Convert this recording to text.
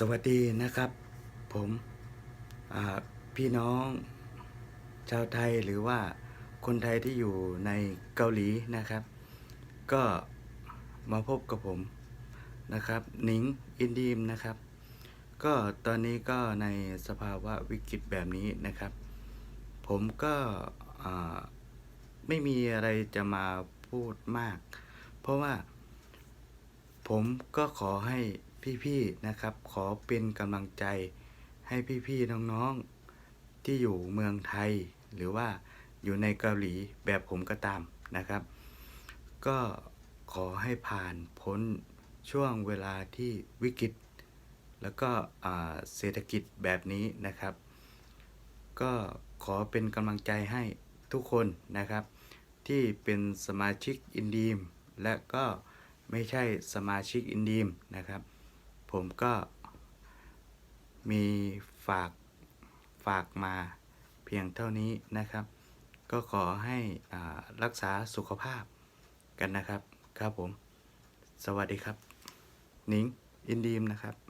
สวัสดีนะครับ ผมพี่น้องชาวไทยหรือว่าคนไทยที่อยู่ในเกาหลีนะครับ ก็มาพบกับผมนะครับหนิงอินดีมนะครับ ก็ตอนนี้ก็ในสภาวะวิกฤตแบบนี้นะครับ ผมก็ไม่มีอะไรจะมาพูดมาก เพราะว่าผมก็ขอให้ พี่ๆนะครับ ขอเป็นกำลังใจให้พี่ๆน้องๆที่อยู่เมืองไทย หรือว่าอยู่ในเกาหลีแบบผมก็ตามนะครับ ก็ขอให้ผ่านพ้นช่วงเวลาที่วิกฤต แล้วก็เศรษฐกิจแบบนี้นะครับ ก็ขอเป็นกำลังใจให้ทุกคนนะครับ ที่เป็นสมาชิกอินดีมและก็ไม่ใช่สมาชิกอินดีมนะครับ ผมก็มีฝากฝากมาเพียงเท่านี้นะครับ ก็ขอให้รักษาสุขภาพกันนะครับ ครับผม สวัสดีครับ นิงอินดีมนะครับ